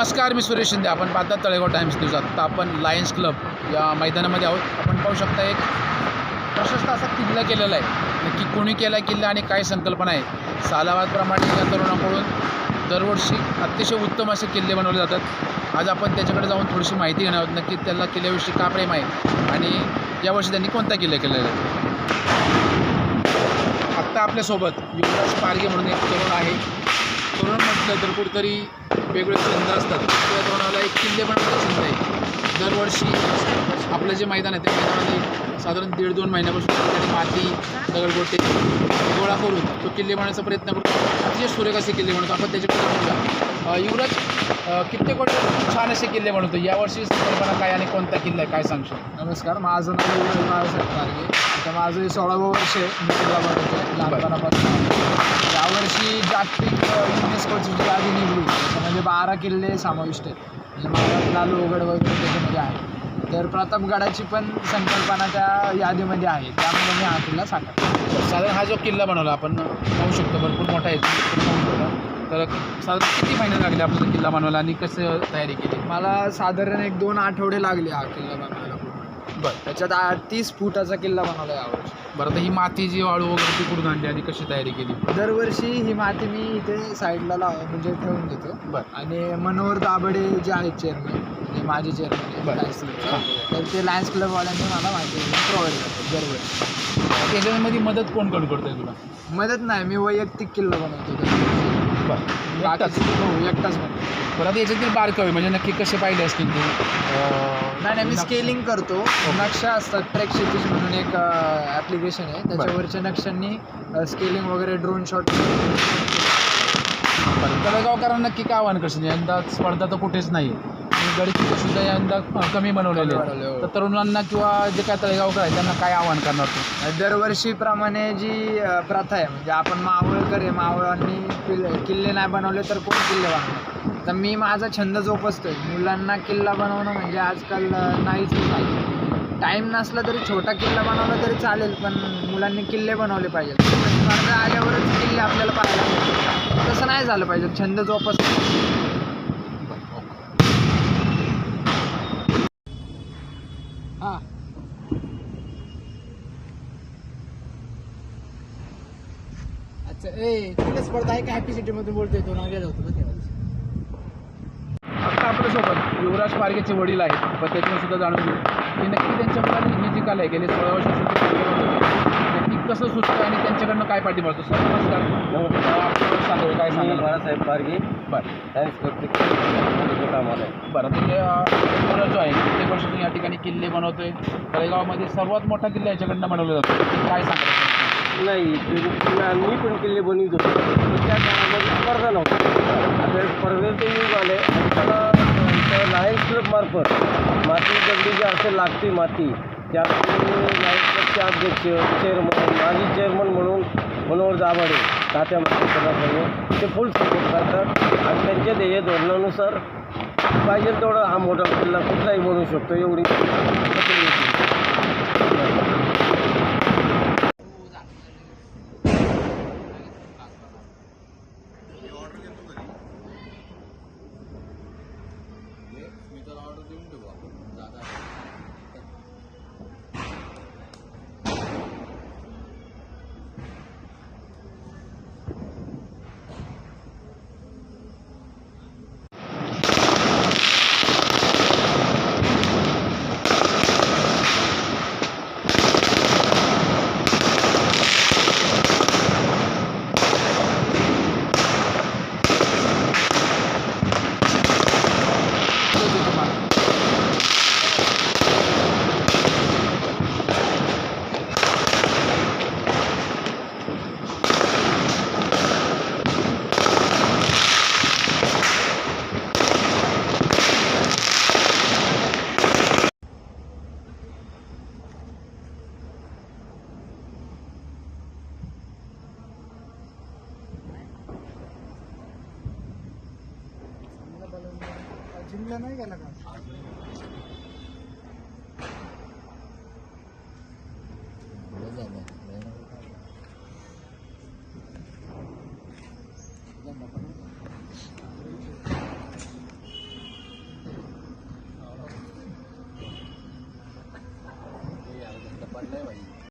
नमस्कार मी सुरेश शिंदे. आपण पाहतात तळेगाव टाइम्स न्यूज. आत्ता आपण लायन्स क्लब या मैदानामध्ये आहोत. आपण पाहू शकता एक प्रशस्त असा किल्ला केलेला आहे. नक्की कोणी केला किल्ला आणि काय संकल्पना आहे? सालावादप्रमाणे या तरुणाकडून दरवर्षी अतिशय उत्तम असे किल्ले बनवले जातात. आज आपण त्याच्याकडे जाऊन थोडीशी माहिती घेणार आहोत. नक्की त्याला किल्ल्याविषयी का प्रेम आहे? आणि यावर्षी त्यांनी कोणता किल्ला केलेला आहे? आत्ता आपल्यासोबत युवराज पारगे म्हणून एक तरुण आहे. तोरण म्हटलं तर कुठेतरी वेगवेगळे छंद असतात. त्या तोरणाला एक किल्ले बनवण्याचा छंद आहे. दरवर्षी आपलं जे मैदान आहे त्या मैदानामध्ये साधारण दीड दोन महिन्यापासून माती दगडगोटे गोळा करून तो किल्ले बनवण्याचा प्रयत्न करतो. अतिशय सुरेख असे किल्ले बनवतो. आपण त्याच्याकडे जाऊया युवराज कित्येक वर्ष छान असे किल्ले बनवतो. यावर्षी संकल्पना काय आणि कोणता किल्ला आहे? काय सांगशील? नमस्कार. माझं नाव युवराज बाळासाहेब कारगे आता माझं सोळावं वर्ष आहे. मी किल्ला बनवतो लहानपणापासून. यावर्षी जागतिक युनेस्कोची जी यादी निघली त्याच्यामध्ये बारा किल्ले समाविष्ट आहेत. म्हणजे महाराज लालूगड वगैरे त्याच्यामध्ये आहे. तर प्रतापगडाची पण संकल्पना त्या यादीमध्ये आहे. त्यामुळे मी हा किल्ला साकारतो. साधारण हा जो किल्ला बनवला आपण पाहू शकतो भरपूर मोठा आहे तर साधारण किती महिने लागले आपल्याला किल्ला बनवायला आणि कसं तयारी केली? मला साधारण एक दोन आठवडे लागले हा किल्ला बनवायला. बरं त्याच्यात आ- तीस फुटाचा किल्ला बनवला यावर्षी बरं तर ही माती जी वाळू वगैरे ती कुठून आणली आणि कशी तयारी केली? दरवर्षी ही माती मी इथे साईडला लाव म्हणजे ठेवून देतो. बरं. आणि मनोहर दाबडे जे आहेत चेअरमन म्हणजे माझे चेअरमन बरं. लायन्स क्लबचे तर ते लायन्स क्लबवाल्यांनी मला माहिती प्रोव्हाइड करतो दरवेळी त्याच्यामध्ये मदत कोण कोण करतोय तुला? मदत नाही मी वैयक्तिक किल्ला बनवतो. बरं. बाकीचे हो एकटाच बनवतो. बरं आता याच्यातील बारकावे म्हणजे नक्की कसे पाहिले असतील तू? अं, नाही मी स्केलिंग करतो. नक्षा असतात ट्रॅक क्षितिज म्हणून एक ॲप्लिकेशन आहे. त्याच्यावरच्या नक्षांनी स्केलिंग वगैरे ड्रोन शॉट तळेगावकरांना नक्की काय आव्हान करशील? यंदा स्पर्धा तर कुठेच नाही आणि गडकिल्ले सुद्धा यंदा कमी बनवलेले हो. तर तरुणांना किंवा जे काय तळेगावकर आहेत त्यांना काय आव्हान करणार तू? दरवर्षीप्रमाणे जी प्रथा आहे म्हणजे आपण मावळकर आहे मावळांनी किल्ले किल्ले नाही बनवले तर कोण किल्ले बनवणार तर मी माझा छंद जोपासतोय. मुलांना किल्ला बनवणं म्हणजे आजकाल नाहीच झालं टाईम नसला तरी छोटा किल्ला बनवला तरी चालेल पण मुलांनी किल्ले बनवले पाहिजेत. स्पर्धा आल्यावरच किल्ले आपल्याला पाहायला मिळतात. तसं नाही झालं पाहिजे. छंद जोपास हां. अच्छा ए किल्ले स्पर्धा आहे? का हॅपी सिटीमधून बोलतोय तो? नाव होतो बघ आपल्यासोबत युवराज पारगेचे वडील आहेत. पण सुद्धा जाणून घेऊ. की नक्की त्यांच्या मुलांनी ही जी कला आहे गेली सोळा वर्ष नक्की कसं सुचतं आणि त्यांच्याकडनं काय पाठी मिळतो सर नमस्कार. काय सांगाल? बाळासाहेब पारगे. बरं. सायन्स करते. कामाला आहे. बरं जो आहे प्रत्येक वर्षी या ठिकाणी किल्ले बनवतोय. तळेगावमध्ये सर्वात मोठा किल्ला याच्याकडनं बनवला जातो. काय सांगाल? नाही मी पण किल्ले बनवित होतो त्या काळामध्ये स्पर्धा नव्हती. आता स्पर्धेचे युग आले आणि त्याला त्या लायन्स क्लबमार्फत माती दगडी जी असे लागते माती त्या लायन्स क्लबचे अध्यक्ष चेअरमन माजी चेअरमन म्हणून मनोहर दाभाडे तात्या महाराष्ट्राला सर्व ते फुल सपोर्ट करतात. आणि त्यांच्या ध्येय धोरणानुसार पाहिजे तेवढा हा मोठा किल्ला कुठलाही बनवू शकतो एवढी खात्री होती. सोडल्या नाही गेला का? झालं.